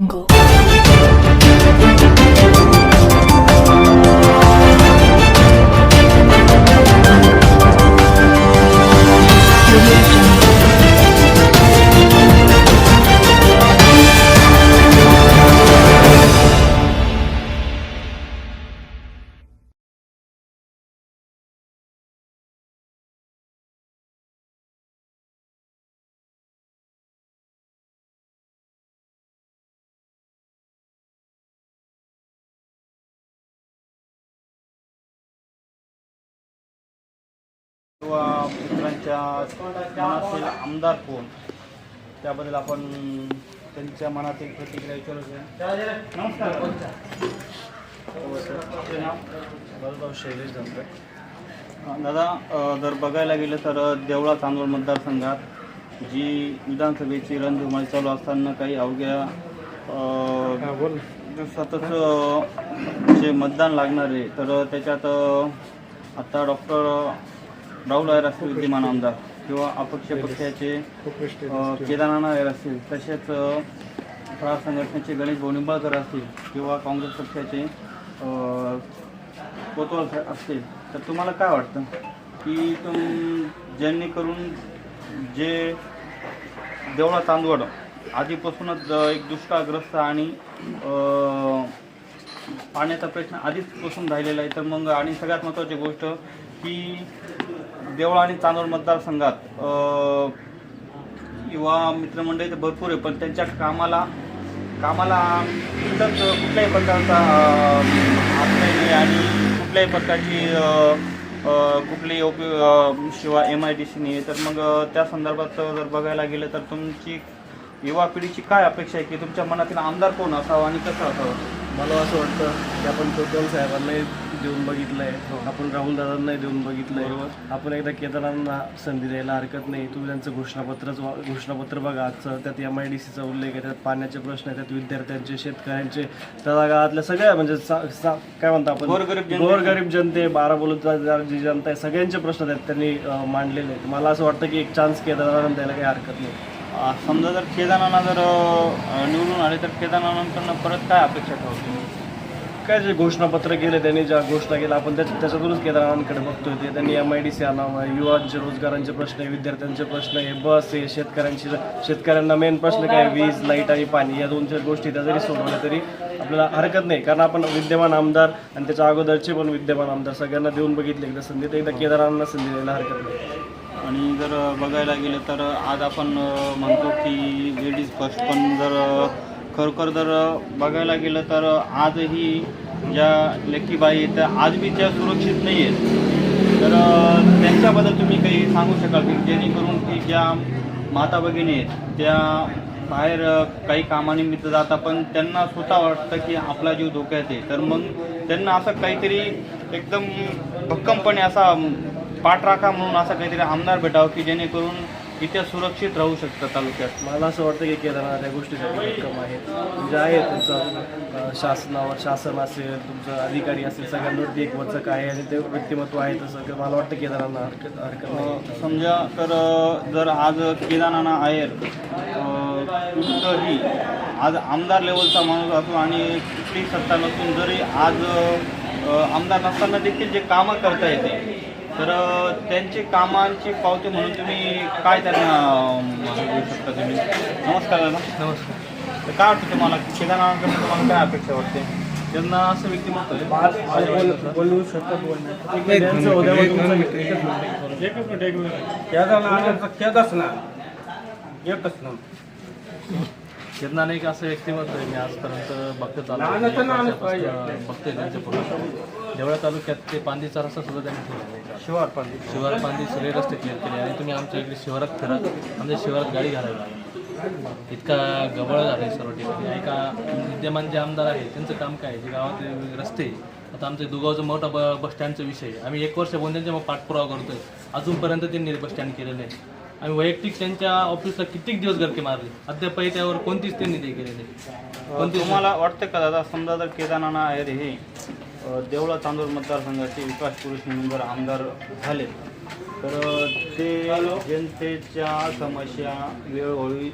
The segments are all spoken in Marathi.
Uncle. मित्रांच्या मनातील आमदार कोण? त्याबद्दल आपण त्यांच्या मनातील प्रतिक्रिया विचारू नमस्कार. आपले नाव? शैलेश धनगर अं, दादा जर बघायला गेलं तर देवळा चांदवड मतदारसंघात जी विधानसभेची रणधुमाळी चालू असताना काही अवघ्या अं, जे मतदान लागणार आहे तर त्याच्यात अं, आता डॉक्टर राहुल आयर असतील विद्यमान आमदार किंवा अपक्ष पक्षाचे केदारनाथ आयर असतील तसेच अं, संघटनेचे गणेश भाऊ निंबाळकर असतील किंवा काँग्रेस पक्षाचे कोतवाल असतील तर तुम्हाला काय वाटतं? की तुम जेणेकरून जे देवळा चांदवड आधीपासूनच एक दुष्काळग्रस्त आणि पाण्याचा प्रश्न आधीच पासून राहिलेला आहे तर मग आणि सगळ्यात महत्त्वाची गोष्ट की देवळा आणि चांदोर मतदारसंघात युवा मित्रमंडळी तर भरपूर आहे पण त्यांच्या कामाला कामाला इतर कुठल्याही प्रकारचा हात नाही आणि कुठल्याही प्रकारची कुठली उपयोग कुठलीही शिवाय एम आय डी सी नाही तर मग त्या संदर्भात जर बघायला गेलं तर तुमची युवा पिढीची काय अपेक्षा आहे की तुमच्या मनातील आमदार कोण असावा आणि कसं असावं? मला असं वाटतं की आपण कोतवाल साहेबांना देऊन बघितलं आहे आपण राहुल दादांनाही देऊन बघितलं आहे आपण एकदा केदारांना संधी द्यायला हरकत नाही. तुम्ही त्यांचं घोषणापत्रच घोषणापत्र बघा. आजचं त्यात एम आय डी सीचा उल्लेख आहे त्यात पाण्याचे प्रश्न आहे त्यात विद्यार्थ्यांचे शेतकऱ्यांचे तळागाळातल्या सगळ्या म्हणजे काय म्हणतो आपण? गोरगरीब जनते- बारा बोलूचा जी जनता आहे. सगळ्यांचे प्रश्न त्यात त्यांनी मांडलेले आहेत. मला असं वाटतं की एक चान्स केदारांना द्यायला काही हरकत नाही. समजा जर केदारनाथ जर निवडून आले तर केदारनाथांकडनं परत काय अपेक्षा ठेवतो? काय जे घोषणापत्र केले त्यांनी ज्या घोषणा केल्या आपण त्याच्या त्याच्यातूनच केदारांकडे बघतोय ते. त्यांनी एम आय डी सी आणावं युवांचे रोजगारांचे प्रश्न आहे विद्यार्थ्यांचे प्रश्न आहे बस आहे शेतकऱ्यांची शेतकऱ्यांना मेन प्रश्न काय? वीज लाइट आणि पाणी या दोन चार गोष्टी त्या जरी सोडवल्या तरी आपल्याला हरकत नाही. कारण आपण विद्यमान आमदार आणि त्याच्या अगोदरचे पण विद्यमान आमदार सगळ्यांना देऊन बघितले एकदा संधी तर एकदा केदारांना संधी द्यायला हरकत नाही. आणि जर बघायला गेलं तर आज आपण म्हणतो की लेडीज फर्स्ट पण जर खरोखर जर बघायला गेलं तर आजही ज्या लेकीबाई आहेत त्या आज बी त्या सुरक्षित नाही आहेत तर त्यांच्याबद्दल तुम्ही काही सांगू शकाल की जेणेकरून की ज्या माता भगिनी आहेत त्या बाहेर काही कामानिमित्त जातात पण त्यांना स्वतः वाटतं की आपला जीव धोक्यात आहे. तर मग त्यांना असं काहीतरी एकदम भक्कमपणे असा पाठराखा म्हणून असं काहीतरी आमदार भेटावं की जेणेकरून इथे सुरक्षित राहू शकतं तालुक्यात. मला असं वाटतं की केदारनाथ या गोष्टीसाठी भक्कम आहेत म्हणजे आहे तुमचं शासनावर शासन असेल तुमचं अधिकारी असेल सगळ्यांवरती एक वचक आहे आणि ते व्यक्तिमत्व आहे तसं. की मला वाटतं केदारांना हरकत हरकत नाही समजा तर जर आज केदारनाना आहे कुठंही आज आमदार लेवलचा माणूस असो आणि कुठलीही सत्ता नसून जरी आज आमदार नसताना देखील जे कामं करता येते तर त्यांची कामांची पावती म्हणून तुम्ही काय त्यांना देऊ शकता तुम्ही? नमस्कार दादा. नमस्कार. तर काय वाटतं तुम्हाला? की केदारनाथकडून तुम्हाला काय अपेक्षा वाटते? त्यांना असं व्यक्तिमत्व आहे. बोलू शकतात किरणाने एक असं व्यक्तिमत्व आहे मी आजपर्यंत बघत आलो. बघतोय त्यांच्या पुढे. देवळा तालुक्यात ते पांदीचा रस्ता सुद्धा त्यांनी ठेवलेला आहे. शिवार पण शिवार पांदी सगळे रस्ते क्लिअर केले आणि तुम्ही आमच्या इकडे शिवारात फिरत आमच्या शिवारात गाडी घालायला. इतका गवळ झालं आहे सर्व ठिकाणी. आणि का विद्यमान जे आमदार आहेत त्यांचं काम काय आहे? जे गावातले रस्ते आहे. आता आमच्या दुगावचं मोठा ब बस स्टँडचा विषय आहे. आम्ही एक वर्ष बोलून त्यांच्या मग पाठपुरावा करतोय. अजूनपर्यंत त्यांनी बस स्टँड केलेलं नाही आम्ही वैयक्तिक त्यांच्या ऑफिसला कित्येक दिवस गरके मारले. अद्यापही त्यावर कोणतीच त्यांनी ते केलेली. नाही. पण तुम्हाला वाटतं का दादा समजा जर केदारनाना आहे रे हे देवळा चांदूर मतदारसंघाचे विकास पुरुष म्हणून जर आमदार झाले तर ते जनतेच्या समस्या वेळोवेळी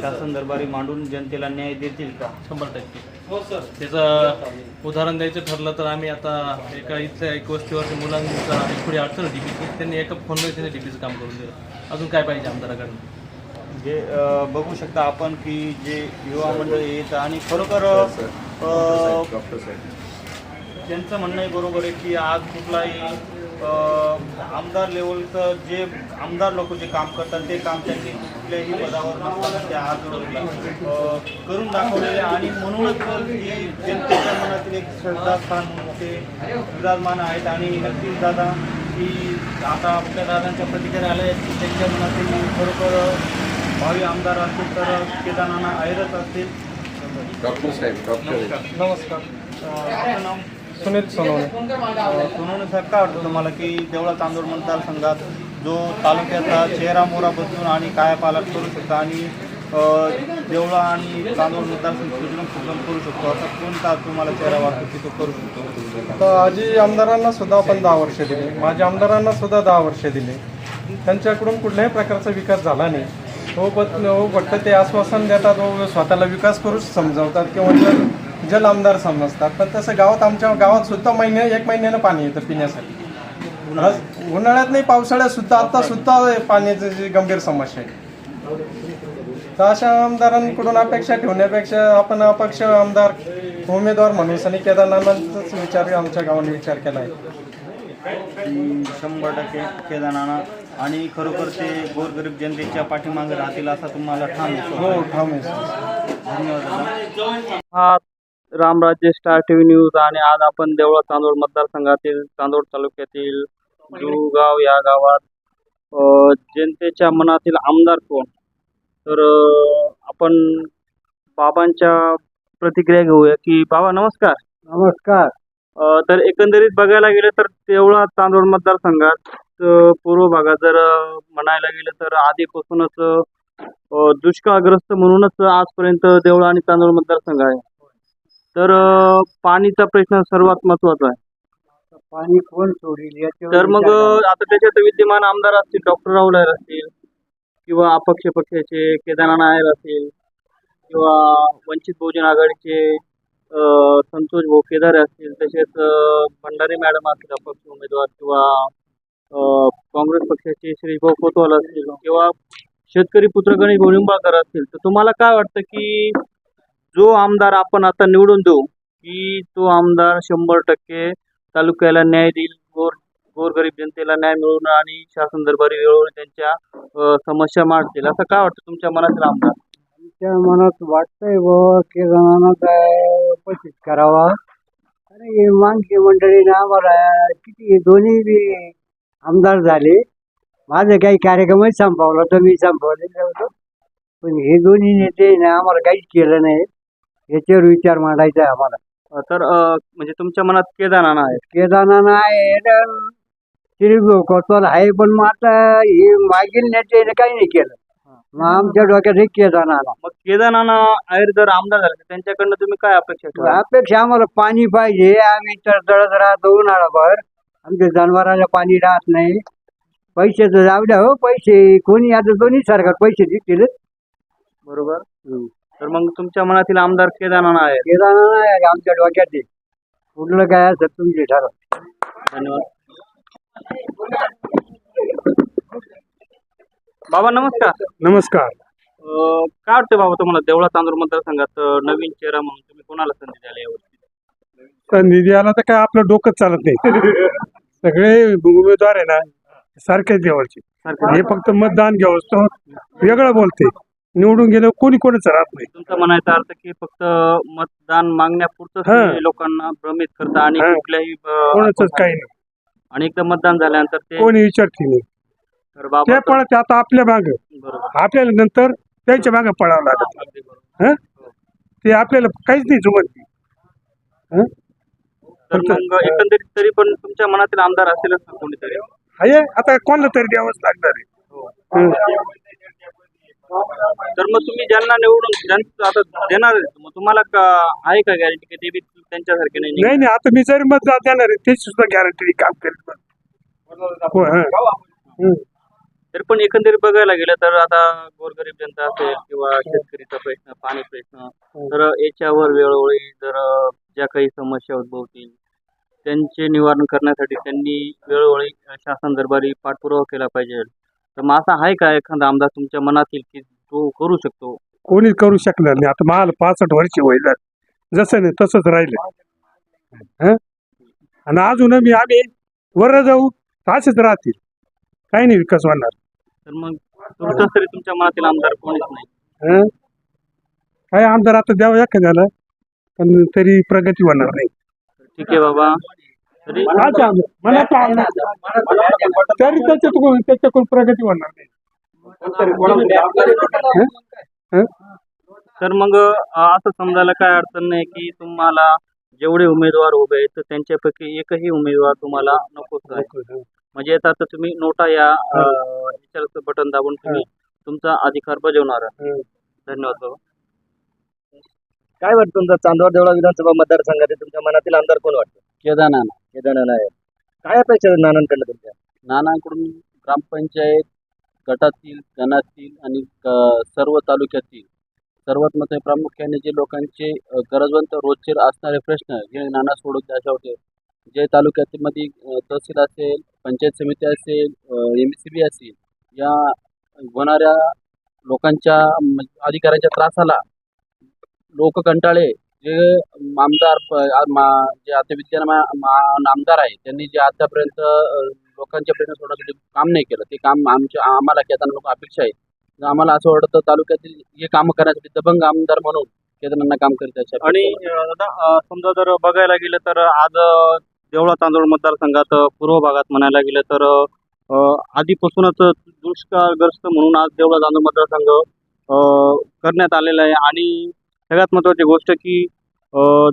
शासन दरबारी मांडून जनतेला न्याय देतील का? शंभर टक्के. त्याचं उदाहरण द्यायचं ठरलं तर आम्ही आता एका इथल्या एक वस्तीवरच्या मुलांचा एक थोडी अडचण होती डीपीची त्यांनी एका फोनमध्ये त्यांनी डीपीचं काम करून दिलं. अजून काय पाहिजे आमदाराकडनं? जे बघू शकता आपण की जे युवा मंडळी येत आणि खरोखर त्यांचं म्हणणं बरोबर आहे की आज कुठलाही आमदार लेवलचं जे आमदार लोक जे काम करतात ते काम त्यांनी कुठल्याही पदावर नसताना ते आज करून दाखवलेले आणि म्हणूनच ही जनतेच्या मनातील एक श्रद्धास्थान ते विराजमान आहेत. आणि नक्कीच दादा की आता आपल्या दादांच्या प्रतिक्रिया आल्या आहेत की त्यांच्या मनातील खरोखर भावी आमदार असतील तर केदारनाना ऐरच असतील. डॉक्टर साहेब डॉक्टर. नमस्कार. आपलं नाव? सुनील सोनवणे. सोनवणे साहेब काय वाटतं तुम्हाला की देवळा तांदूळ मतदारसंघात जो तालुक्याचा चेहरा मोरा बदलून आणि कायापालट करू शकता आणि देवळा आणि तांदूळ मतदारसंघ सुजलम करू शकतो असा कोणता तुम्हाला चेहरा वाटतो की तो करू शकतो? तर आजी आमदारांना सुद्धा आपण दहा वर्ष दिले. माझ्या आमदारांना सुद्धा दहा वर्ष दिले. त्यांच्याकडून कुठल्याही प्रकारचा विकास झाला नाही. हो बट हो फक्त ते आश्वासन देतात हो स्वतःला विकास करू समजावतात किंवा जल आमदार समजतात. पण तसं गावात आमच्या गावात सुद्धा महिन्या एक महिन्यानं पाणी येतं पिण्यासाठी. उन्हाळ्यात नाही पावसाळ्यात सुद्धा आता सुद्धा पाण्याची जी गंभीर समस्या आहे. तर अशा आमदारांकडून अपेक्षा ठेवण्यापेक्षा आपण अपक्ष आमदार उमेदवार म्हणून सनी केदारनाथांचाच विचार आमच्या गावाने विचार केला आहे. शंभर टक्के केदारनाना आणि खरोखर ते गोरगरीब जनतेच्या पाठीमागे राहतील असा तुम्हाला ठाम विश्वास हो. ठाम आहे. धन्यवाद हा रामराज्य स्टार टीव्ही न्यूज आणि आज आपण देवळा तांदूळ मतदारसंघातील चांदोड तालुक्यातील जुगाव या गावात जनतेच्या मनातील आमदार कोण? तर आपण बाबांच्या प्रतिक्रिया घेऊया की बाबा नमस्कार. नमस्कार. तर एकंदरीत बघायला गेलं तर तेवढा तांदूळ मतदारसंघात पूर्व भागात जर म्हणायला गेलं तर आधीपासूनच दुष्काळग्रस्त म्हणूनच आजपर्यंत देवळा आणि तांदूळ मतदारसंघ आहे. तर पाणीचा प्रश्न सर्वात महत्त्वाचा आहे. पाणी कोण सोडील? तर मग आता त्याच्यात विद्यमान आमदार असतील डॉक्टर राहुल आहेर असतील किंवा अपक्ष पक्षाचे केदारनाथ नायर असतील किंवा वंचित बहुजन आघाडीचे अ, संतोष भाऊ केदारे असतील तसेच अ, भंडारी मॅडम असतील अपक्ष उमेदवार किंवा अ, काँग्रेस पक्षाचे श्री भाऊ कोतवाल असतील किंवा शेतकरी पुत्र गणेश भाऊ निंबाळकर असतील तर तुम्हाला काय वाटतं की जो आमदार आपण आता निवडून देऊ की तो आमदार शंभर टक्के तालुक्याला न्याय देईल गोर गोरगरीब जनतेला न्याय मिळवून आणि शासन दरबारी वेळोवेळी त्यांच्या समस्या मांडतील. असं काय वाटतं तुमच्या मनातील आमदार? आमच्या मनात वाटतंय व केदारनाथ उपस्थित करावा. आणि माणसे मंडळीने आम्हाला किती दोन्ही बी आमदार झाले. माझं काही कार्यक्रमच संपवला तर मी संपवलेलं होतो. पण हे दोन्ही नेते आम्हाला काहीच केलं नाही. याच्यावर विचार मांडायचा आहे आम्हाला. तर अ, म्हणजे तुमच्या मनात केदारनाथ आहे. केदारनाथ आहे श्री कोतवाल आहे पण मग आता हे मागील नेत्याने काही नाही केलं. मग आमच्या डोक्यात हे केदारनाथ मग केदारनाथ आयर जर आमदार झाले तर त्यांच्याकडनं तुम्ही काय अपेक्षा ठेवा अपेक्षा आम्हाला पाणी पाहिजे आम्ही तर तळत राहतो उन्हाळाभर आमच्या जनावराला पाणी राहत नाही. पैशाचं जाऊ द्या हो पैसे कोणी आता दोन्ही सरकार पैसे देतील. बरोबर. तर मग तुमच्या मनातील आमदार केदारनाथ आहे केदारनाथ आहे आमच्या डोक्यात आहे. कुठलं काय असं तुमचे ठरव. धन्यवाद. बाबा नमस्कार. नमस्कार. अ, काय वाटतं बाबा तुम्हाला देवळा तांदूळ मतदारसंघात अ, नवीन चेहरा म्हणून तुम्ही कोणाला संधी द्याल यावर्षी तर निधी आला तर काय आपलं डोकंच चालत नाही. सगळे उमेदवार आहे ना सारखेच देवाचे. हे फक्त मतदान घ्यावं तो वेगळं बोलते निवडून गेलं कोणी कोणाचं राहत नाही तुमचा म्हणायचा अर्थ की फक्त मतदान मागण्यापुरतं. लोकांना भ्रमित करता आणि हा. कुठल्याही अ, कोणाचंच काही नाही आणि एकदा मतदान झाल्यानंतर ते कोणी विचारते नाही तर बाबा ते पळत आता आपल्या माग बरोबर आपल्याला नंतर त्यांच्या मागे पळावं लागत अगदी बरोबर. हं? ते आपल्याला काहीच नाही जुमत नाही. हं? तर मग एकंदरीत तरी पण तुमच्या मनातील आमदार असेलच ना कोणीतरी आहे आता कोणाला तरी द्यावंच लागणार आहे हं. तर मग तुम्ही ज्यांना निवडून ज्यांचं आता देणार आहे, मग तुम्हाला का- आहे का गॅरंटी की ते बी त्यांच्यासारखे नाही नाही नाही आता मी जरी मतदान देणार आहे त्याची सुद्धा गॅरंटी काम करेल. हो, हं. हं. तर पण एकंदरीत बघायला गेलं तर आता गोरगरीब जनता असेल किंवा शेतकरीचा प्रश्न पाणी प्रश्न तर याच्यावर वेळोवेळी जर ज्या काही समस्या उद्भवतील त्यांचे निवारण करण्यासाठी त्यांनी वेळोवेळी शासन दरबारी पाठपुरावा केला पाहिजे. तर मग असा आहे का एखादा आमदार तुमच्या मनातील की तो करू शकतो? कोणी करू शकणार नाही. आता मला पासष्ट वर्ष होईल. जसं नाही तसंच राहिलं. हं? आणि अजून मी आम्ही वर जाऊ तर असेच राहतील. काही नाही विकास होणार. तर मग तुमचं तरी तुमच्या मनातील आमदार कोणीच नाही. हं? काय आमदार आता द्यावं एखाद्याला पण तरी प्रगती होणार नाही. ठीक आहे बाबा. तरी मनाचा त्याच्यातून त्याच्याकडून प्रगती होणार नाही? हं? तर मग असं समजायला काय अडचण नाही की तुम्हाला जेवढे उमेदवार उभे आहेत तर त्यांच्यापैकी एकही उमेदवार तुम्हाला नकोच आहे म्हणजे आता तर तुम्ही नोटा या बटन दाबून तुम्ही तुमचा अधिकार बजावणार. धन्यवाद बाबा. काय वाटतं तुमचा? चांदवड देवळा विधानसभा मतदारसंघात आहे? तुमच्या मनातील आमदार कोण वाटतं? केदारनाथ. केदारनाथ आहे. काय अपेक्षा आहे नानांकडनं तुमच्या? नानाकडून ग्रामपंचायत गटातील गणातील आणि क- सर्व तालुक्यातील सर्वात महत्त्वाचे प्रामुख्याने जे लोकांचे अ, गरजवंत रोजचे असणारे प्रश्न हे नाना सोडून अशा होते. जे तालुक्यामध्ये अ, तहसील असेल पंचायत समिती असेल एम सी बी असेल या होणाऱ्या लोकांच्या अधिकाऱ्यांच्या त्रासाला लोक कंटाळे जे आमदार मा- जे आता विद्यमान आमदार आहे त्यांनी जे आतापर्यंत लोकांच्या प्रश्न सोडवण्यासाठी काम नाही केलं. ते काम आमच्या आम्हाला केदारना लोक अपेक्षा आहे आम्हाला असं वाटतं तालुक्यातील हे काम करण्यासाठी दबंग आमदार म्हणून केदारांना काम करीत आहे आणि दादा समजा जर बघायला गेलं तर आज देवळा तांदूळ मतदारसंघात पूर्व भागात म्हणायला गेलं तर आधीपासूनच दुष्काळग्रस्त म्हणून आज देवळा तांदूळ मतदारसंघ करण्यात आलेला आहे. आणि सगळ्यात महत्त्वाची गोष्ट की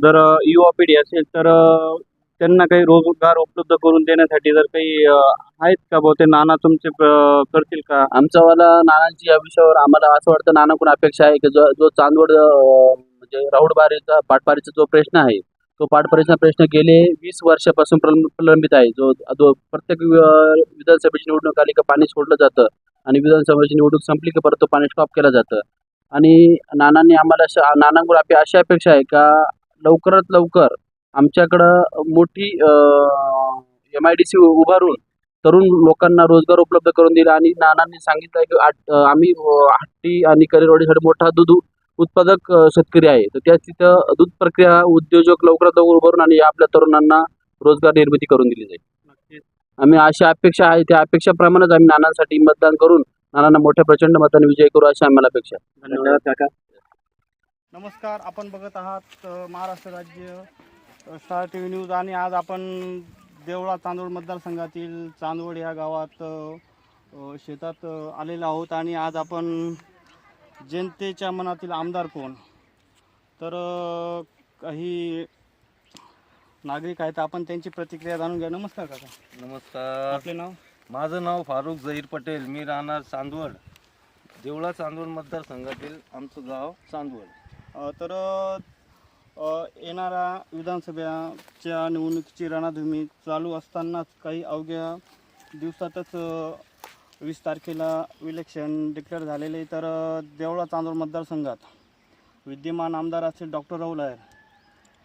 जर युवा पिढी असेल तर त्यांना काही रोजगार उपलब्ध करून देण्यासाठी जर काही आहेत का भाऊ ते नाना तुमचे करतील का? आमच्यावाला नानांची या विषयावर आम्हाला असं वाटतं नानाकडून अपेक्षा आहे की जो जो चांदवड म्हणजे राऊडबारीचा पाटबारीचा जो प्रश्न आहे तो पाटबारीचा प्रश्न गेले वीस वर्षापासून प्रलंबित आहे. जो जो प्रत्येक विधानसभेची निवडणूक आली का पाणी सोडलं जातं आणि विधानसभेची निवडणूक संपली की परत तो पाणी स्टॉप केलं जातं. आणि नानांनी आम्हाला अशा नानांकडून आपली अशी अपेक्षा आहे का लवकरात लवकर आमच्याकडं मोठी एम आय डी सी उभारून तरुण लोकांना रोजगार उपलब्ध करून दिला आणि नानांनी सांगितलं की आट- अं, आम्ही हट्टी आणि करेवाडीसाठी मोठा दूध उत्पादक शेतकरी आहे. तर त्या तिथं दूध प्रक्रिया उद्योजक लवकरात लवकर उभारून आणि आपल्या तरुणांना रोजगार निर्मिती करून दिली जाईल. आम्ही अशा अपेक्षा आहे. त्या अपेक्षाप्रमाणेच आम्ही नानांसाठी मतदान करून नानांना मोठ्या प्रचंड मताने विजय करू अशी आम्हाला अपेक्षा आहे. धन्यवाद. काका. नमस्कार आपण बघत आहात अ, महाराष्ट्र राज्य अ, स्टार टी व्ही न्यूज आणि आज आपण देवळा तांदूळ मतदारसंघातील चांदवड या गावात अ, अ, शेतात अ, आलेलो आहोत आणि आज आपण जनतेच्या मनातील आमदार कोण? तर अ, काही नागरिक आहेत आपण त्यांची प्रतिक्रिया जाणून घ्या. नमस्कार काका. नमस्कार. आपले नाव? माझं नाव फारुख जहीर पटेल. मी राहणार चांदवड. देवळा चांदवड मतदारसंघातील आमचं गाव चांदवड. तर येणाऱ्या विधानसभेच्या निवडणुकीची रणाधुमी चालू असतानाच काही अवघ्या दिवसातच वीस तारखेला इलेक्शन डिक्लेअर झालेले तर देवळा चांदोड मतदारसंघात विद्यमान आमदार असतील डॉक्टर राहुल आहेर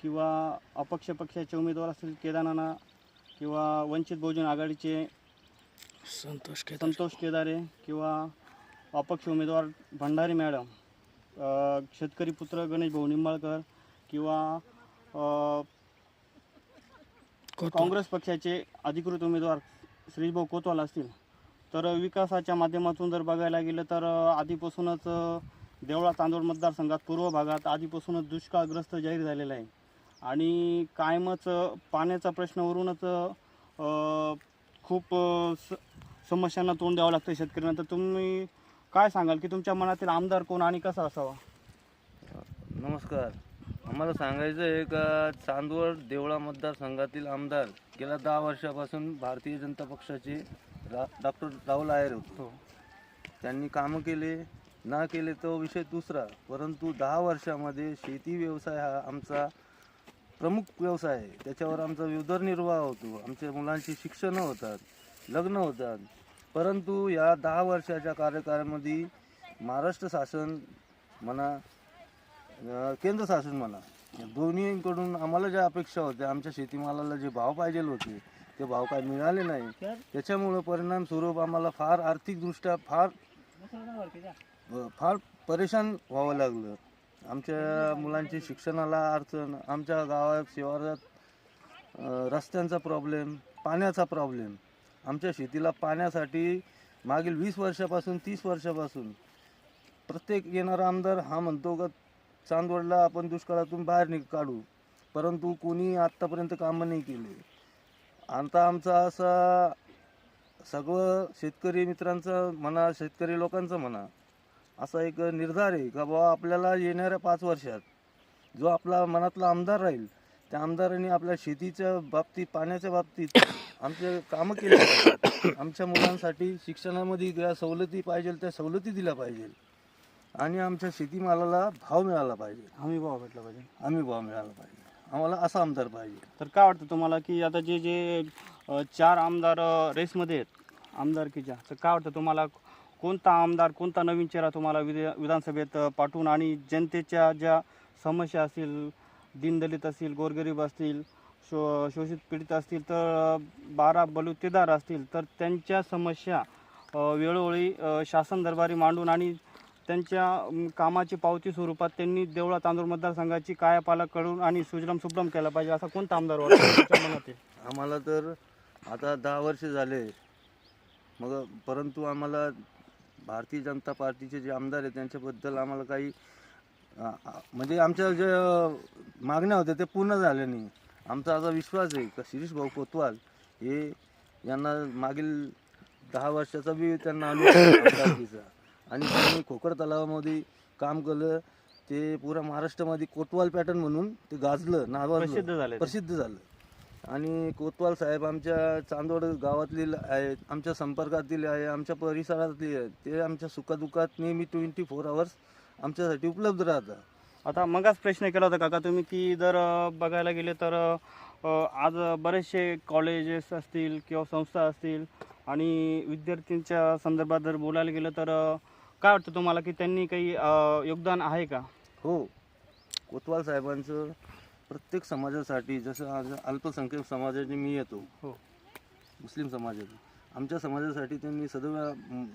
किंवा अपक्ष पक्षाचे उमेदवार असतील केदारनाना किंवा वंचित बहुजन आघाडीचे संतोष संतोष केदारे किंवा अपक्ष उमेदवार भंडारी मॅडम अ, शेतकरी पुत्र गणेश भाऊ निंबाळकर किंवा अ, काँग्रेस पक्षाचे अधिकृत उमेदवार श्रीभाऊ कोतवाल असतील. तर विकासाच्या माध्यमातून जर बघायला गेलं तर आधीपासूनच अ, देवळा चांदोड मतदारसंघात पूर्व भागात आधीपासूनच दुष्काळग्रस्त जाहीर झालेला आहे. आणि कायमच अ, पाण्याचा प्रश्नावरूनच अ, खूप स समस्यांना तोंड द्यावं लागतं शेतकऱ्यांना. तर तुम्ही काय सांगाल की तुमच्या मनातील आमदार कोण आणि कसा असावा? नमस्कार. आम्हाला सांगायचं आहे का चांदवड देवळा मतदारसंघातील आमदार गेल्या दहा वर्षापासून भारतीय जनता पक्षाचे रा डॉक्टर राहुल आहेर होतो. त्यांनी कामं केले ना केले तो विषय दुसरा. परंतु दहा वर्षामध्ये शेती व्यवसाय हा आमचा प्रमुख व्यवसाय आहे. त्याच्यावर आमचा उदरनिर्वाह होतो. आमच्या मुलांची शिक्षणं होतात लग्न होतात. परंतु या दहा वर्षाच्या कार्यकाळामध्ये महाराष्ट्र शासन म्हणा केंद्र शासन म्हणा दोन्हीकडून आम्हाला ज्या अपेक्षा होत्या आमच्या शेतीमालाला जे भाव पाहिजे होते ते भाव काय मिळाले नाही. त्याच्यामुळं परिणामस्वरूप आम्हाला फार आर्थिकदृष्ट्या फार फार परेशान व्हावं लागलं. आमच्या मुलांची शिक्षणाला अडचण आमच्या गावात शिवारात रस्त्यांचा प्रॉब्लेम पाण्याचा प्रॉब्लेम आमच्या शेतीला पाण्यासाठी मागील वीस वर्षापासून तीस वर्षापासून प्रत्येक येणारा आमदार हा म्हणतो का चांदवडला आपण दुष्काळातून बाहेर नि काढू. परंतु कोणी आत्तापर्यंत कामं नाही केले. आता आमचा असा सगळं शेतकरी मित्रांचं म्हणा शेतकरी लोकांचं म्हणा असा एक निर्धार आहे का बाबा आपल्याला येणाऱ्या पाच वर्षात जो आपला मनातला आमदार राहील त्या आमदारांनी आपल्या शेतीच्या बाबतीत पाण्याच्या बाबतीत आमचे कामं केले पाहिजे आमच्या मुलांसाठी शिक्षणामध्ये ज्या सवलती पाहिजे त्या सवलती दिल्या पाहिजे आणि आमच्या शेतीमालाला भाव मिळाला पाहिजे. हमी भाव भेटला पाहिजे. आम्ही भाव मिळाला पाहिजे. आम्हाला असा आमदार पाहिजे. तर काय वाटतं तुम्हाला की आता जे जे चार आमदार रेसमध्ये आहेत आमदारकीच्या तर काय वाटतं तुम्हाला कोणता आमदार कोणता नवीन चेहरा तुम्हाला विध विधानसभेत पाठवून आणि जनतेच्या ज्या समस्या असतील दीनदलित असतील गोरगरीब असतील शो शोषित पीडित असतील तर बारा बलुतेदार असतील तर त्यांच्या समस्या वेळोवेळी शासन दरबारी मांडून आणि त्यांच्या कामाची पावती स्वरूपात त्यांनी देवळा तांदूळ मतदारसंघाची कायापालक करून आणि सुजलम सुफलम केला पाहिजे असा कोणता आमदार मनात आहे? आम्हाला तर आता दहा वर्ष झाले मग परंतु आम्हाला भारतीय जनता पार्टीचे जे आमदार आहेत त्यांच्याबद्दल आम्हाला काही आ- आ- म्हणजे आमच्या जे मागण्या होत्या ते पूर्ण झाल्या नाही आमचा असा विश्वास आहे का शिरीष भाऊ कोतवाल हे यांना मागील दहा वर्षाचा बी त्यांना अनुभव आहे आमदारकीचा. आणि त्यांनी खोकड तलावामध्ये काम केलं ते पुऱ्या महाराष्ट्रामध्ये कोतवाल पॅटर्न म्हणून ते गाजलं नावाजलं प्रसिद्ध झाले ते. प्रसिद्ध झालं. आणि कोतवाल साहेब आमच्या चांदोड गावातले आहेत आमच्या संपर्कातील आहे आमच्या परिसरातले आहेत ते आमच्या सुखदुःखात नेहमी ट्वेंटी फोर आवर्स आमच्यासाठी उपलब्ध राहतात. आता मगाच प्रश्न केला होता काका तुम्ही की जर अ, बघायला गेले तर अ, आज बरेचसे कॉलेजेस असतील किंवा संस्था असतील आणि विद्यार्थ्यांच्या संदर्भात जर बोलायला गेलं तर अ, काय वाटतं तुम्हाला की त्यांनी काही अ, योगदान आहे का? हो. कोतवाल साहेबांचं प्रत्येक समाजासाठी जसं आज अल्पसंख्याक समाजाने मी येतो हो. मुस्लिम समाजाचे आमच्या समाजासाठी त्यांनी सदैव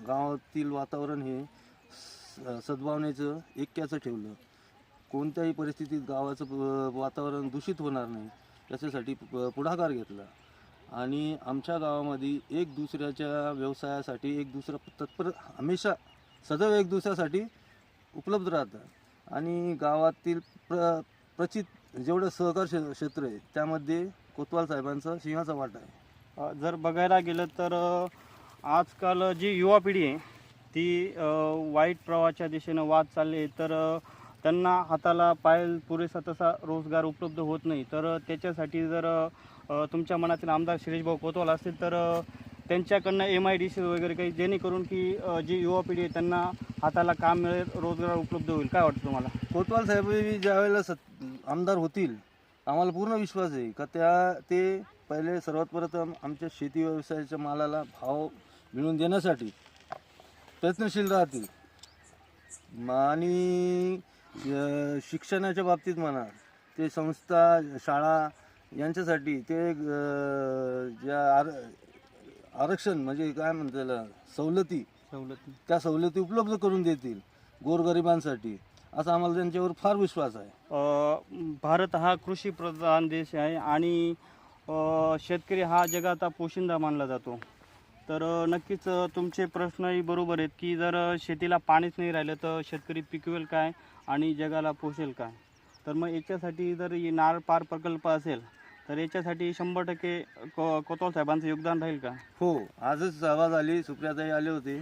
गावातील वातावरण हे स- सद्भावनेचं ऐक्याचं ठेवलं. कोणत्याही परिस्थितीत गावाचं प- वातावरण दूषित होणार नाही याच्यासाठी प- पुढाकार घेतला. आणि आमच्या गावामध्ये एक दुसऱ्याच्या व्यवसायासाठी एक दुसरा तत्पर हमेशा सदैव एक दुसऱ्यासाठी उपलब्ध राहतात आणि गावातील प्र प्रचित जेवढं सहकार क्षे- क्षेत्र आहे त्यामध्ये कोतवाल साहेबांचा सिंहाचा वाटा आहे. अ, जर बघायला गेलं तर अ, आजकाल जी युवा पिढी आहे ती अ, वाईट प्रवाहाच्या दिशेनं वाद चालली आहे तर अ, त्यांना हाताला पाय पुरेसा तसा रोजगार उपलब्ध होत नाही. तर अ, त्याच्यासाठी जर अ, तुमच्या मनातील आमदार शिरीषभाऊ कोतवाल असतील तर अ, त्यांच्याकडनं एम आय डी सी वगैरे काही जेणेकरून की अ, जी युवा पिढी आहे त्यांना हाताला काम मिळेल रोजगार उपलब्ध होईल. काय वाटतं तुम्हाला? कोतवाल साहेब ज्यावेळेला सत आमदार होतील आम्हाला पूर्ण विश्वास आहे का त्या ते पहिले सर्वात प्रथम आमच्या शेती व्यवसायाच्या मालाला भाव मिळवून देण्यासाठी प्रयत्नशील राहतील. आणि शिक्षणाच्या बाबतीत म्हणा ते संस्था शाळा यांच्यासाठी ते ज्या आर आरक्षण म्हणजे काय म्हणतात सवलती सवलती. त्या सवलती उपलब्ध करून देतील गोरगरिबांसाठी. असा आम्हाला त्यांच्यावर फार विश्वास आहे. अ, भारत हा कृषी प्रधान देश आहे आणि अ, शेतकरी हा जगाचा पोशिंदा मानला जातो. तर अ, नक्कीच अ, तुमचे प्रश्नही बरोबर आहेत की जर अ, शेतीला पाणीच नाही राहिलं तर शेतकरी पिकवेल काय आणि जगाला पोषेल काय? तर मग याच्यासाठी जर ही नार पार प्रकल्प असेल तर याच्यासाठी शंभर टक्के को कोतवाल साहेबांचं योगदान राहील का? हो आजच सभा झाली सुप्रियाताई आले होते.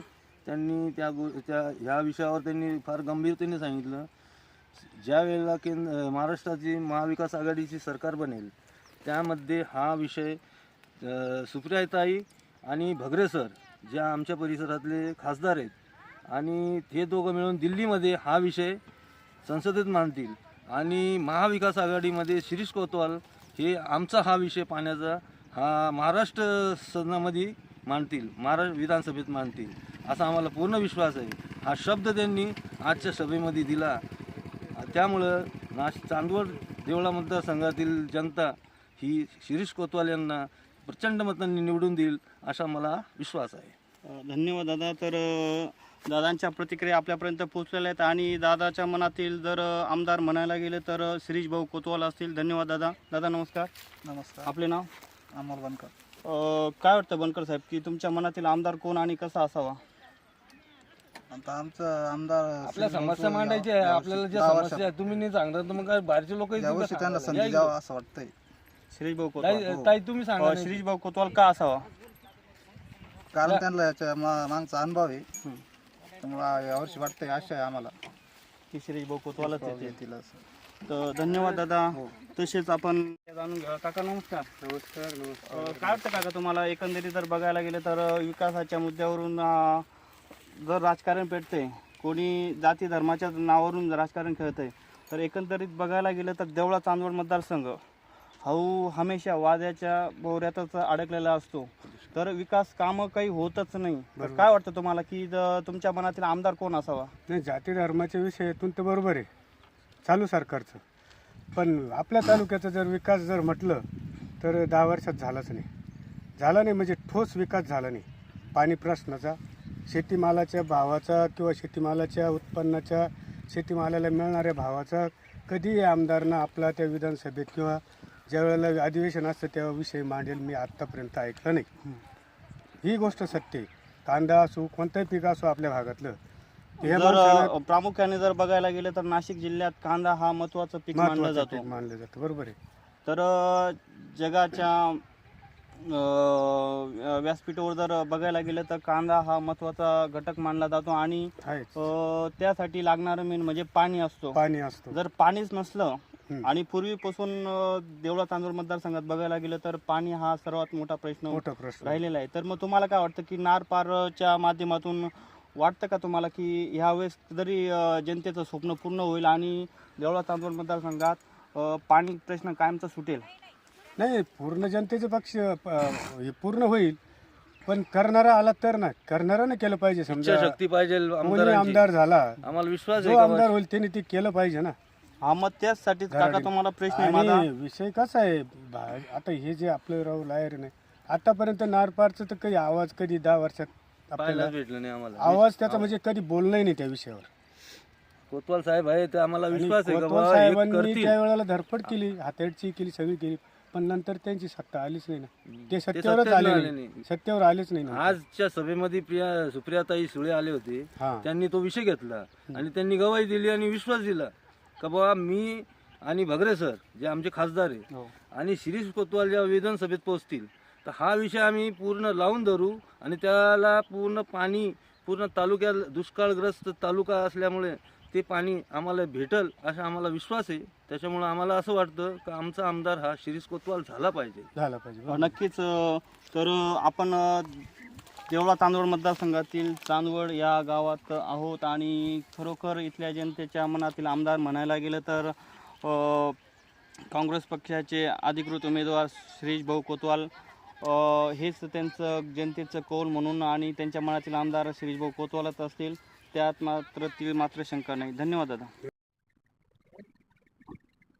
त्यांनी त्या गो त्या ह्या विषयावर त्यांनी फार गंभीरतेने सांगितलं. ज्या वेळेला केंद्र महाराष्ट्राची महाविकास आघाडीची सरकार बनेल त्यामध्ये हा विषय सुप्रियाताई आणि भगरे सर ज्या आमच्या परिसरातले खासदार आहेत आणि हे दोघं मिळून दिल्लीमध्ये हा विषय संसदेत मांडतील. आणि महाविकास आघाडीमध्ये शिरीष कोतवाल हे आमचा हा विषय पाण्याचा हा महाराष्ट्र सदनामध्ये मांडतील महाराष्ट्र विधानसभेत मांडतील. असा आम्हाला पूर्ण विश्वास आहे. हा शब्द त्यांनी आजच्या सभेमध्ये दिला. त्यामुळं नाश चांदवड देवळा मतदारसंघातील जनता ही शिरीष कोतवाल यांना प्रचंड मतांनी निवडून देईल असा मला विश्वास आहे. धन्यवाद दादा. तर दादांच्या प्रतिक्रिया आपल्यापर्यंत पोहोचलेल्या आहेत आणि दादाच्या मनातील जर आमदार म्हणायला गेले तर शिरीष भाऊ कोतवाल असतील. धन्यवाद दादा. दादा नमस्कार. नमस्कार. आपले नाव? अमोल बनकर. काय वाटतं बनकर साहेब की तुमच्या मनातील आमदार कोण आणि कसा असावा? आता आमचं आमदार आपल्या समस्या मांडायची आहे यावर्षी आपल्याला ज्या दहा समस्या आहेत तुम्ही नाही सांगता तर मग काय बाहेरचे लोक यावर्षी त्यांना संधी द्यावं असं वाटतंय. शिरीष भाऊ कोतवाल. हो. ताई तुम्ही सांगा अ, नाही. शिरीष भाऊ कोतवाल का असावा? कारण त्यांना याच्या मा- मागचा अनुभव आहे. त्यामुळे यावर्षी वाटतंय आशा आहे आम्हाला. की शिरीष भाऊ कोतवालच येतील. येतील असं. तर धन्यवाद दादा. तसेच आपण जाणून घ्या काका नमस्कार. नमस्कार नमस्कार. काय वाटतं काका तुम्हाला? एकंदरीत जर बघायला गेलं तर अ, विकासाच्या मुद्द्यावरून अ, जर राजकारण पेटते कोणी जाती धर्माच्या नावावरून राजकारण खेळतंय तर एकंदरीत बघायला गेलं तर देवळा चांदवड मतदारसंघ हाऊ हमेशा वाद्याच्या बोऱ्यातच अडकलेला असतो. तर विकास कामं काही होतच नाही. तर काय वाटतं तुम्हाला की ज- तुमच्या मनातील आमदार कोण असावा? नाही जाती धर्माच्या विषयातून तर बरोबर आहे. चालू सरकारचं. पण आपल्या तालुक्याचा जर विकास जर म्हटलं तर दहा वर्षात झालाच नाही. झाला नाही म्हणजे ठोस विकास झाला नाही. पाणी प्रश्नाचा शेतीमालाच्या भावाचा किंवा शेतीमालाच्या उत्पन्नाच्या शेतीमालाला मिळणाऱ्या भावाचा कधीही आमदारनं आपला त्या विधानसभेत किंवा ज्या वेळेला अधिवेशन असतं त्या विषयी मांडेल मी आत्तापर्यंत ऐकलं नाही. ही. गोष्ट सत्य आहे. कांदा असो कोणताही पीक असो आपल्या भागातलं हे जर प्रामुख्याने जर बघायला गेलं तर नाशिक जिल्ह्यात कांदा हा महत्वाचं पीक मानलं महत्वाचं जातो. पीक मानलं जातं. बरोबर आहे. तर अ, जगाच्या व्यासपीठावर जर बघायला गेलं तर कांदा हा महत्त्वाचा घटक मानला जातो आणि अ, त्यासाठी लागणारं मेन म्हणजे पाणी असतो. पाणी असतो. जर पाणीच नसलं हम्म. आणि पूर्वीपासून अ, देवळा तांदूळ मतदारसंघात बघायला गेलं तर पाणी हा सर्वात मोठा प्रश्न मोठा प्रश्न. राहिलेला आहे. तर मग तुम्हाला काय वाटतं की नार पारच्या माध्यमातून वाटतं का तुम्हाला की ह्यावेळेस जरी अ, जनतेचं स्वप्न पूर्ण होईल आणि देवळा तांदूळ मतदारसंघात अ, पाणी प्रश्न कायमचा सुटेल? नाही पूर्ण जनतेचे पक्ष प- हे पूर्ण होईल. पण करणारा आला तर ना करणारानं केलं पाहिजे समजा. शक्ती पाहिजे कोणी आमदारांची. आमदार झाला आम्हाला विश्वास जो आहे का आमदार होईल त्याने ते केलं पाहिजे ना. हा मग त्याचसाठीच काका घराडी. तुम्हाला प्रश्न आहे माझा. आणि विषय कसा आहे आता हे जे आपलं राहू लायर नाही आतापर्यंत नारपारचं तर कधी आवाज कधी दहा वर्षात पाहायलाच आपल्याला भेटलं नाही आम्हाला. आवाज त्याचा म्हणजे कधी बोलणंही नाही त्या विषयावर. कोतवाल साहेब आहे तर आम्हाला आणि विश्वास आहे का कोतवाल हे साहेबांनी करतील. त्या वेळेला धडपड केली हातेडची केली सगळी केली. पण नंतर त्यांची सत्ता आलीच नाही ना. ते सत्तेवरच सत्तेवर आले आले नाही. नाही. सत्तेवर आलेच नाही ना आजच्या सभेमध्ये प्रिया सुप्रियाताई सुळे आले होते. हा. त्यांनी तो विषय घेतला आणि त्यांनी गवाही दिली आणि विश्वास दिला का बाबा मी आणि भगरे सर जे आमचे खासदार आहे हो. आणि शिरीष कोतवाल जेव्हा विधानसभेत पोहोचतील तर हा विषय आम्ही पूर्ण लावून धरू आणि त्याला पूर्ण पाणी पूर्ण तालुक्यात दुष्काळग्रस्त तालुका असल्यामुळे ते पाणी आम्हाला भेटल असा आम्हाला विश्वास आहे. त्याच्यामुळं आम्हाला असं वाटतं का आमचा आमदार हा शिरीष कोतवाल झाला पाहिजे. झाला पाहिजे. नक्कीच तर आपण देवळा तांदूळ मतदारसंघातील चांदवड या गावात आहोत आणि खरोखर इथल्या जनतेच्या मनातील आमदार म्हणायला गेलं तर काँग्रेस पक्षाचे अधिकृत उमेदवार श्रीश भाऊ कोतवाल हेच त्यांचं जनतेचं कौल म्हणून आणि त्यांच्या मनातील आमदार श्रीश भाऊ कोतवालच असतील. त्यात मात्र ती मात्र शंका नाही. धन्यवाद दादा.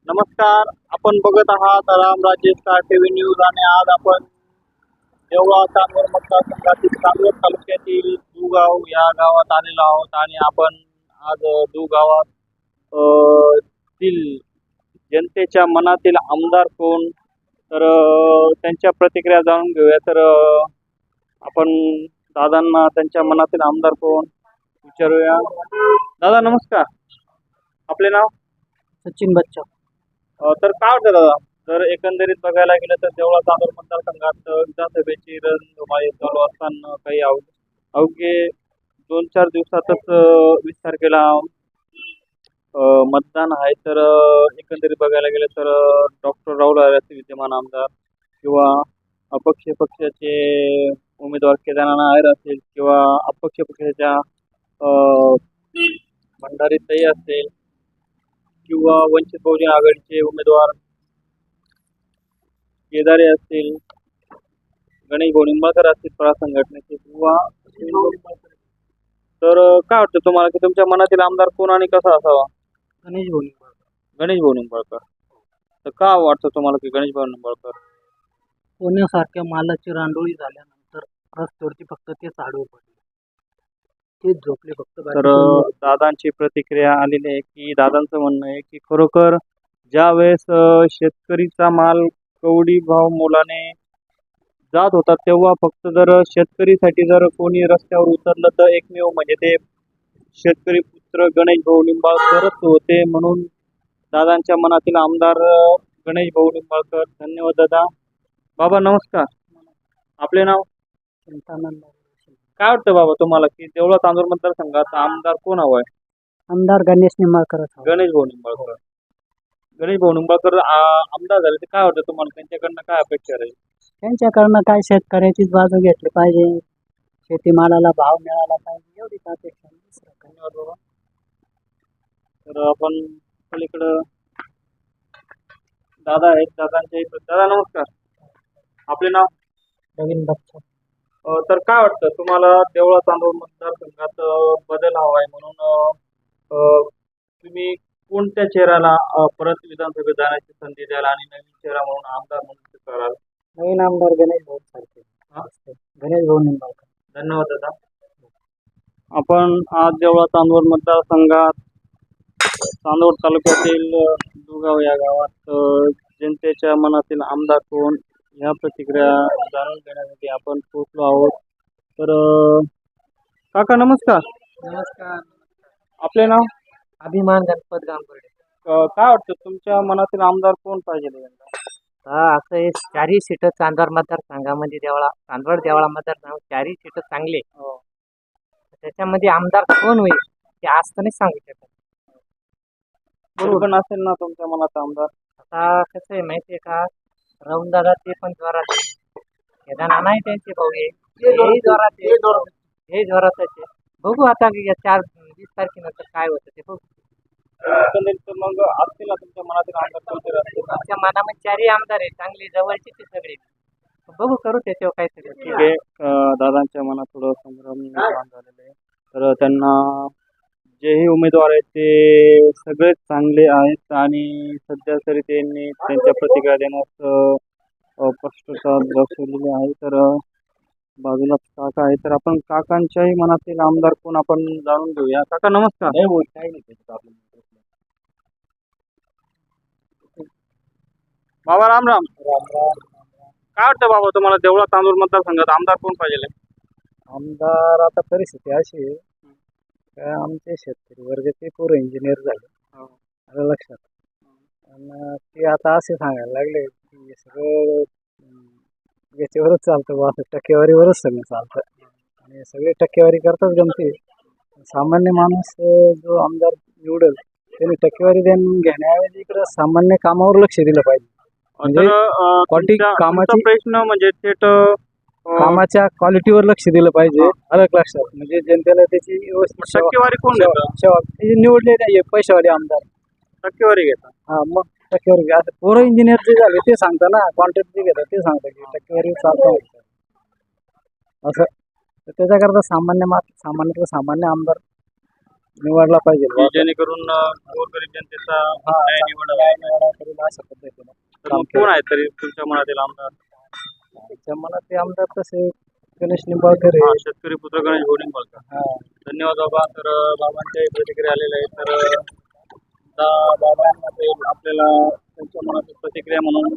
नमस्कार. आपण बघत आहात राम राजेश टीव्ही न्यूज आणि आज आपण देवळा चांदवड मतदारसंघातील चांदवड तालुक्यातील दुगाव या गावात आलेलो आहोत आणि आपण आज दु गावात तील जनतेच्या मनातील आमदार कोण? तर त्यांच्या प्रतिक्रिया जाणून घेऊया. तर आपण दादांना त्यांच्या मनातील आमदार कोण? विचारूया. दादा नमस्कार. आपले नाव? सचिन बच्चा अ, तर काय वाटतं दादा? जर एकंदरीत बघायला गेलं तर देवळा चांदोर मतदारसंघात अ, विधानसभेची रणधुमाळी चालू असताना काही अव अवघे दोन चार दिवसातच अ, वीस तारखेला अ, मतदान आहे तर अ, एकंदरीत बघायला गेलं तर डॉक्टर राहुल आर्याचे विद्यमान आमदार किंवा अपक्ष पक्षाचे उमेदवार केदारनाथ नायर असेल किंवा अपक्ष पक्षाच्या भंडारी ताई असेल किंवा वंचित बहुजन आघाडीचे उमेदवार केदारे असतील गणेश निंबाळकर असतील फळा संघटनेचे किंवा तर काय वाटतं तुम्हाला की तुमच्या मनातील आमदार कोण आणि कसा असावा? गणेश भाऊ गणेश भाऊ निंबाळकर. तर का वाटतं तुम्हाला की गणेश भाऊ निंबाळकर? पुण्यासारख्या मालाची रांडोळी झाल्यानंतर रस्त्यावरती फक्त तेच आडवे पडले. तेच झोपले फक्त तर दादांची प्रतिक्रिया आलेली आहे की दादांचं म्हणणं आहे की खरोखर ज्या वेळेस शेतकरीचा माल कवडी भाव मोलाने जात होता तेव्हा फक्त जर शेतकरीसाठी जर कोणी रस्त्यावर उतरलं तर एकमेव म्हणजे ते शेतकरी पुत्र गणेश भाऊ निंबाळकरच होते. म्हणून दादांच्या मनातील आमदार गणेश भाऊ निंबाळकर. धन्यवाद दादा. बाबा नमस्कार. आपले नाव? काय वाटतं बाबा तुम्हाला की देवळा तांदूळ मतदारसंघाचा आमदार कोण हवाय आमदार गणेश निंबाळकर गणेश भाऊ निंबाळकर. गणेश भाऊ निंबाळकर आमदार झाले तर काय वाटतं तुम्हाला? त्यांच्याकडनं काय अपेक्षा राहील? त्यांच्याकडनं काय शेतकऱ्याचीच बाजू घेतली पाहिजे. शेतीमालाला भाव मिळाला पाहिजे. एवढीच अपेक्षा. धन्यवाद बाबा. तर आपण पलीकडं दादा आहेत. दादांच्या दादा नमस्कार. आपले नाव? नवीन बच्चा अं, तर काय वाटतं? तुम्हाला देवळा तांदूळ मतदारसंघात बदल हवाय म्हणून अं, अं, तुम्ही कोणत्या चेहऱ्याला परत विधानसभेत जाण्याची संधी द्याल आणि नवीन चेहरा म्हणून आमदार म्हणून कराल नवीन आमदार गणेश भाऊ सारखे. हा? गणेश भाऊ निंबाळकर. धन्यवाद दादा. आपण आज देवळा चांदवड मतदारसंघात चांदवड तालुक्यातील दुगाव या गावात जनतेच्या मनातील आमदार कोण? ह्या प्रतिक्रिया जाणून घेण्यासाठी आपण पोहोचलो आहोत. तर काका नमस्कार. नमस्कार. आपले नाव? अभिमान गणपत गांबर्डे अ, काय वाटतं तुमच्या मनातील आमदार कोण पाहिजे यंदा? हा असं हे चारही सीट चांदवड मतदारसंघामध्ये देवळा चांदवड देवळा मतदारसंघ चारही सीट चांगले हो. त्याच्यामध्ये आमदार कोण होईल ते आज तर नाही सांगू शकत कोणी पण असेल ना तुमच्या मनात आमदार? आता कसं आहे माहितीये का राहून दादा ते पण जोरात आहे. केदारनाथ नाही त्यांचे भाऊ हेही जोरात. हे जोरातच आहे. बघू आता या चार वीस तारखेनंतर काय होतं ते बघू. मग असतील ना तुमच्या मनातील आमच्या मनामध्ये चारही आमदार आहे चांगले जवळचे ते सगळे. बघू करू त्याच्यावर आहे. अं, दादांच्या मनात थोडं संभ्रम निर्माण झालेलं आहे. तर त्यांना जेही उमेदवार आहेत ते सगळेच चांगले आहेत आणि सध्या तरी त्यांनी त्यांच्या प्रतिक्रिया देण्यास स्पष्टता दर्शवलेली आहे. तर बाजूला काका आहे तर आपण काकांच्याही मनातील आमदार कोण आपण जाणून घेऊया. काका नमस्कार. बाबा राम राम. काय वाटतं बाबा तुम्हाला देवळा तांदूळ मतदारसंघात आमदार कोण पाहिजे? आमदार आता परिस्थिती अशी आहे. आमचे शेतकरी वर्ग ते पूर्व इंजिनियर झाले. हो. आलं लक्षात. आणि ते आता असे सांगायला लागले की हे सगळं याच्यावरच चालतं बा असं टक्केवारीवरच सगळं चालतं. आणि सगळे टक्केवारी करतात गमती. सामान्य माणूस जो आमदार निवडेल त्याने टक्केवारी देण घेण्याऐवजी इकडं सामान्य कामावर लक्ष दिलं पाहिजे. म्हणजे कामाची- प्रश्न म्हणजे थेट कामाच्या क्वालिटीवर लक्ष दिलं पाहिजे अलग लक्षात. म्हणजे जनतेला त्याची व्यवस्थित टक्केवारी कोण सेवा देतं निवडले नाही पैशावाले आमदार. टक्केवारी घेतात. हा मग टक्केवारी घ्या. आता पोरं इंजिनियर जे झाले ते सांगता ना कॉन्ट्रॅक्ट जे घेतात ते सांगतात की टक्केवारी चालतं असं. तर त्याच्याकरता सामान्य मा सामान्यातला सामान्य आमदार निवडला पाहिजे. की जेणेकरून अं, गोरगरीब जनतेचा न्याय निवडावा. तर मग कोण आहे तरी तुमच्या मनातील आमदार? आमच्या मनात ते आमदार तसे गणेश निंबाळकर हा, शेतकरी पुत्र गणेश बोलतात हा. धन्यवाद बाबा. तर अं, बाबांच्या प्रतिक्रिया आलेल्या आहेत. तर अं, बाबांमध्ये आपल्याला त्यांच्या मनातील प्रतिक्रिया म्हणून